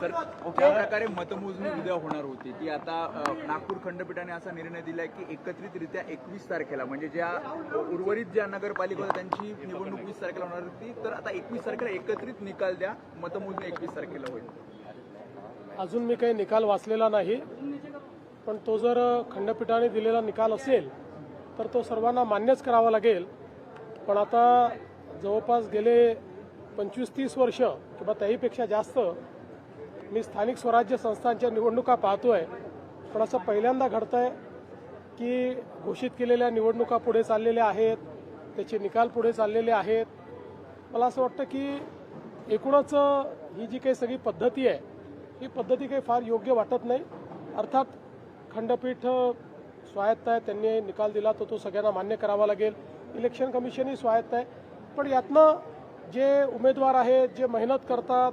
Sir ज्या प्रकारे मतमोजणी उद्या होणार होती. ती आता नागपूर खंडपीठाने असा निर्णय दिलाय की एकत्रितरित्या एकवीस तारखेला म्हणजे ज्या उर्वरित ज्या नगरपालिका होत्या त्यांची निवडणूक वीस तारखेला होणार होती. तर आता एकवीस तारखेला एकत्रित निकाल द्या मतमोजणी एकवीस तारखेला होईल. अजून मी काही निकाल वाचलेला नाही पण तो जर खंडपीठाने दिलेला निकाल असेल तर तो सर्वांना मान्यच करावा लागेल. पण आता जवळपास गेले पंचवीस तीस वर्ष किंवा त्याहीपेक्षा जास्त मी स्थानिक स्वराज्य संस्थांच्या निवडणुका पाहतोय. पण असं पहिल्यांदा घडतंय की घोषित केलेल्या निवडणुका पुढे चाललेल्या आहेत त्याचे निकाल पुढे चाललेले आहेत. मला असं वाटतं की एकूणच ही जी काही सगळी पद्धती आहे ही पद्धती काही फार योग्य वाटत नाही. अर्थात खंडपीठ स्वायत्त आहे त्यांनी निकाल दिला तर तो सगळ्यांना मान्य करावा लागेल. इलेक्शन कमिशनही स्वायत्त आहे. पण यातनं जे उमेदवार आहेत जे मेहनत करतात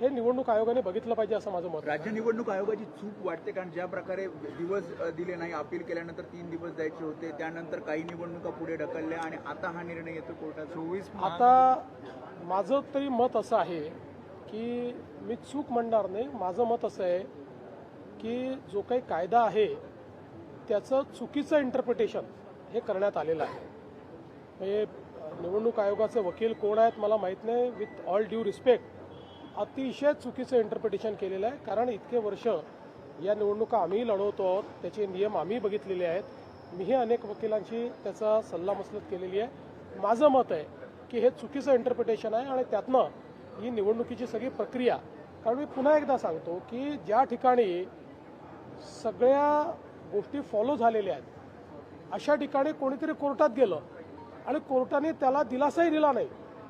हे निवडणूक आयोगाने बघितलं पाहिजे असं माझं मत आहे. राज्य निवडणूक आयोगाची चूक वाटते कारण ज्या प्रकारे दिवस दिले नाही अपील केल्यानंतर तीन दिवस द्यायचे होते. त्यानंतर काही निवडणुका पुढे ढकलल्या आणि आता हा निर्णय येतो कोर्टात. चोवीस आता माझं तरी मत असं आहे की मी चूक म्हणणार नाही. माझं मत असं आहे की जो काही कायदा आहे त्याचं चुकीचं इंटरप्रिटेशन हे करण्यात आलेलं आहे. म्हणजे निवडणूक आयोगाचे वकील कोण आहेत मला माहीत नाही. विथ ऑल ड्यू रिस्पेक्ट अतिशय चुकीचं इंटरप्रिटेशन केलेलं आहे. कारण इतके वर्ष या निवडणुका आम्ही लढवतो आहोत. त्याचे नियम आम्ही बघितलेले आहेत. मीही अनेक वकिलांशी त्याचा सल्लामसलत केलेली आहे. माझं मत आहे की हे चुकीचं इंटरप्रिटेशन आहे आणि त्यातनं ही निवडणुकीची सगळी प्रक्रिया कारण मी पुन्हा एकदा सांगतो की ज्या ठिकाणी सगळ्या गोष्टी फॉलो झालेल्या आहेत अशा ठिकाणी कोणीतरी कोर्टात गेलं आणि कोर्टाने त्याला दिलासाही दिला नाही.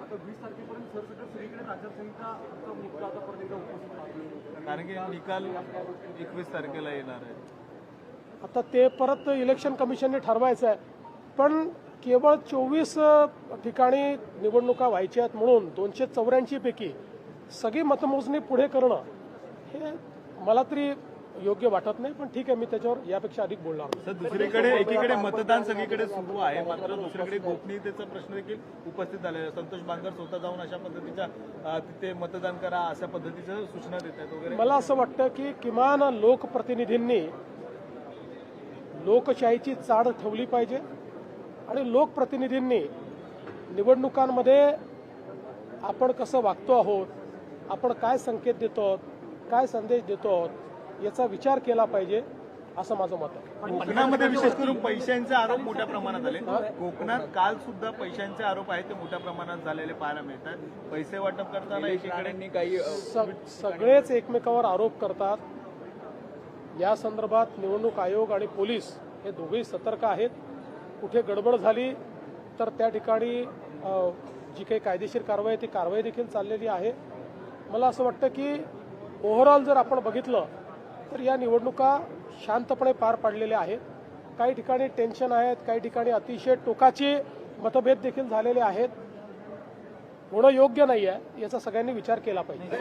आता वीस तारखेपर्यंत सरसकट सगळीकडे आचारसंहिता मुद्दा आता परत एकदा उपस्थित राहतो कारण की निकाल एकवीस तारखेला येणार आहे. आता ते परत इलेक्शन कमिशनने ठरवायचं आहे. पण केवळ चोवीस ठिकाणी निवडणुका व्हायच्या आहेत म्हणून दोनशे चौऱ्याऐंशी पैकी सगळी मतमोजणी पुढे करणं हे मला तरी योग्य वाटत नाही पण ठीक आहे मी त्याच्यावर यापेक्षा अधिक बोलणार. तर दुसरीकडे एकीकडे मतदान सगळीकडे सुरू आहे मात्र दुसरीकडे गोपनीयतेचा प्रश्न देखील उपस्थित झालेला संतोष बांगर स्वतः जाऊन अशा पद्धतीच्या तिथे मतदान करा अशा पद्धतीच्या सूचना देत आहेत वगैरे मला असं वाटतं की किमान लोकप्रतिनिधींनी लोकशाहीची चाड ठेवली पाहिजे आणि लोकप्रतिनिधींनी निवडणुकांमध्ये आपण कसं वागतो आहोत आपण काय संकेत देतो काय संदेश देतो आहोत याचा विचार केला पाहिजे असं माझं मत आहे. कोकणामध्ये विशेष करून पैशांचे आरोप मोठ्या प्रमाणात आले. कोकणात काल सुद्धा पैशांचे आरोप आहेत ते मोठ्या प्रमाणात झालेले पाहायला मिळतात. पैसे वाटप करताना एकीकडे काही सगळेच एकमेकावर आरोप करतात. या संदर्भात निवडणूक आयोग आणि पोलीस हे दोघेही सतर्क आहेत. कुठे गडबड झाली तर त्या ठिकाणी जी काही कायदेशीर कारवाई आहे ती कारवाई देखील चाललेली आहे. मला असं वाटतं की ओव्हरऑल जर आपण बघितलं तर या निवडणुका शांतपणे पार पाडलेल्या आहेत. काही ठिकाणी टेन्शन आहेत काही ठिकाणी अतिशय टोकाचे मतभेद देखील झालेले आहेत. होणं योग्य नाही आहे याचा सगळ्यांनी विचार केला पाहिजे.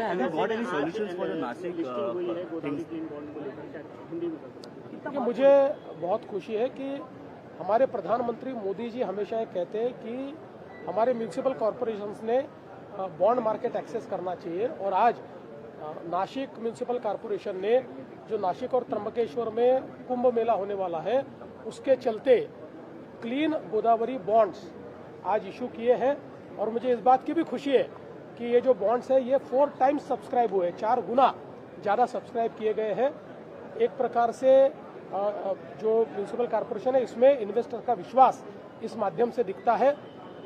देखिए मुझे बहुत खुशी है कि हमारे प्रधानमंत्री मोदी जी हमेशा ये कहते हैं कि हमारे म्यूनिसिपल कॉरपोरेशंस ने बॉन्ड मार्केट एक्सेस करना चाहिए और आज नासिक म्यूनिसिपल कॉरपोरेशन ने, जो नासिक और त्र्यंबकेश्वर में कुंभ मेला होने वाला है, उसके चलते क्लीन गोदावरी बॉन्ड्स आज इशू किए हैं। और मुझे इस बात की भी खुशी है कि ये जो बॉन्ड्स है, ये फोर टाइम्स सब्सक्राइब हुए चार गुना ज़्यादा सब्सक्राइब किए गए हैं। एक प्रकार से जो म्यूनिसिपल कॉरपोरेशन है, इसमें इन्वेस्टर का विश्वास इस माध्यम से दिखता है।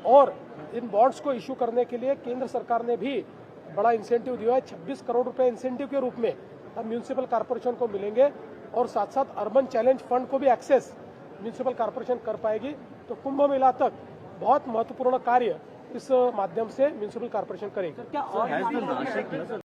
और इन बॉन्ड्स को इशू करने के लिए केंद्र सरकार ने भी बड़ा इंसेंटिव दिया है। 26 करोड़ रुपए इंसेंटिव के रूप में हम म्यूनसिपल कॉरपोरेशन को मिलेंगे और साथ साथ अर्बन चैलेंज फंड को भी एक्सेस म्यूनसिपल कॉरपोरेशन कर पाएगी। तो कुंभ मेला तक बहुत महत्वपूर्ण कार्य इस माध्यम से म्यूनसिपल कॉरपोरेशन करेगी। क्या और